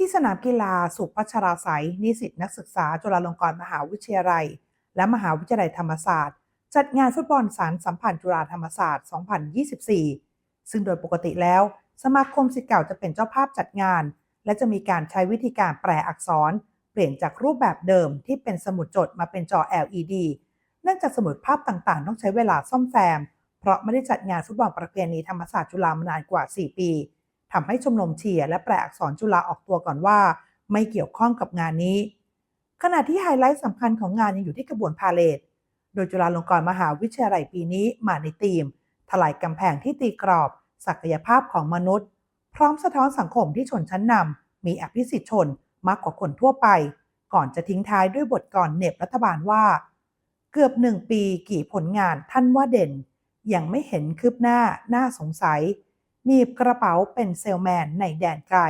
ที่สนามกีฬาสุพัชราไสยนิสิตนักศึกษาจุฬาลงกรณ์มหาวิทยาลัย และมหาวิทยาลัยธรรมศาสตร์ จัดงานฟุตบอลสารสัมพันธ์จุฬาธรรมศาสตร์ 2024 ซึ่งโดยปกติแล้ว สมาคมศิษย์เก่าจะเป็นเจ้าภาพจัดงาน และจะมีการใช้วิธีการแปลอักษร เปลี่ยนจากรูปแบบเดิมที่เป็นสมุดจดมาเป็นจอ LED เนื่องจากสมุดภาพต่างๆ ต้องใช้เวลาซ่อมแซม เพราะไม่ได้จัดงานฟุตบอลประเพณีธรรมศาสตร์จุฬามานานกว่า 4 ปี ทำให้ชมรมเชียร์และแปลอักษรจุฬาออกตัวก่อนว่า ไม่เกี่ยวข้องกับงานนี้ ขณะที่ไฮไลท์สำคัญของงานยังอยู่ที่กระบวนพาเลทโดยจุฬาลงกรณ์มหาวิทยาลัยปีนี้มาในธีม ถลายกำแพงที่ตีกรอบ ศักยภาพของมนุษย์ พร้อมสะท้อนสังคมที่ชนชั้นนำมีอภิสิทธิชนมากกว่าคนทั่วไป ก่อนจะทิ้งท้ายด้วยบทกรเน็บรัฐบาลว่า เกือบหนึ่งปีกี่ผลงานท่านว่าเด่น ยังไม่เห็นคืบหน้าน่าสงสัย หนีบกระเป๋าเป็นเซลแมนในแดนไกล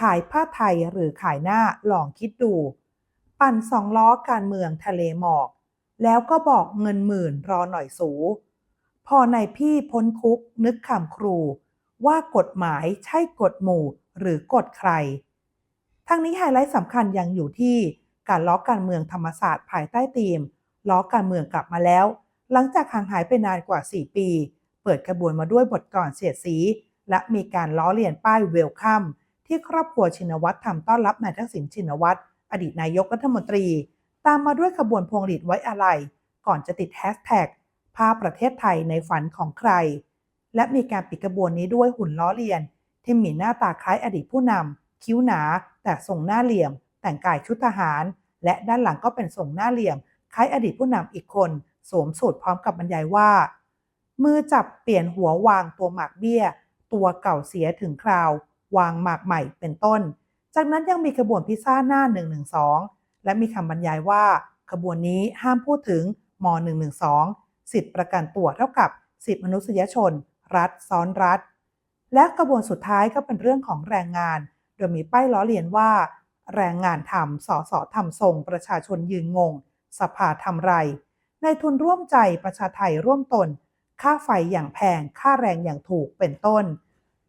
ขายผ้าไทยหรือขายหน้าลองคิดดู ปั่นสองล้อการเมืองทะเลหมอก แล้วก็บอกเงินหมื่นรอหน่อยสู พอในพี่พ้นคุกนึกคำครู ว่ากฎหมายใช่กฎหมู่หรือกฎใคร ทั้งนี้ไฮไลท์สำคัญยังอยู่ที่การล้อการเมืองธรรมศาสตร์ภายใต้ธีม ล้อการเมืองกลับมาแล้ว หลังจากห่างหายไปนานกว่า 4 ปี ปิดกระบวนมาด้วยบทกลอนเสียดสี และมีการล้อเลียนป้ายเวลคัมที่ครอบครัวชินวัตรทำต้อนรับนายทักษิณชินวัตรอดีตนายกรัฐมนตรี ตามมาด้วยขบวนพวงหลีดไว้อาลัยก่อนจะติดแฮชแท็กภาพประเทศไทยในฝันของใคร และมีการปิดกระบวนนี้ด้วยหุ่นล้อเลียน ที่มีหน้าตาคล้ายอดีตผู้นำคิ้วหนา แต่ทรงหน้าเหลี่ยม แต่งกายชุดทหาร และด้านหลังก็เป็นทรงหน้าเหลี่ยม คล้ายอดีตผู้นำอีกคน สวมสูตรพร้อมกับบรรยายว่า มือจับเปลี่ยนหัววางตัวหมากเบี้ย ตัวเก่าเสียถึงคราว วางหมากใหม่เป็นต้น จากนั้นยังมีขบวนพิซซ่าหน้า 112 และมีคำบรรยายว่า ขบวนนี้ห้ามพูดถึงม 112 สิทธิประกันตัวเท่ากับสิทธิมนุษยชน รัฐซ้อนรัฐ และกระบวนสุดท้ายก็เป็นเรื่องของแรงงาน โดยมีป้ายล้อเลียนว่า แรงงานทำสอสอทำทรง ประชาชนยืนงง สภาทำไร ในทุนร่วมใจประชาไทยร่วมตน ค่าไฟอย่างแพง ค่าแรงอย่างถูกเป็นต้น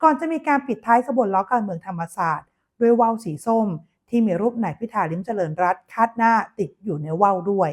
ก่อนจะมีการปิดท้ายขบวนล้อการเมืองธรรมศาสตร์ ด้วยว่าวสีส้ม ที่มีรูปนายพิธาลิมเจริญรัตน์คาดหน้าติดอยู่ในว่าวด้วย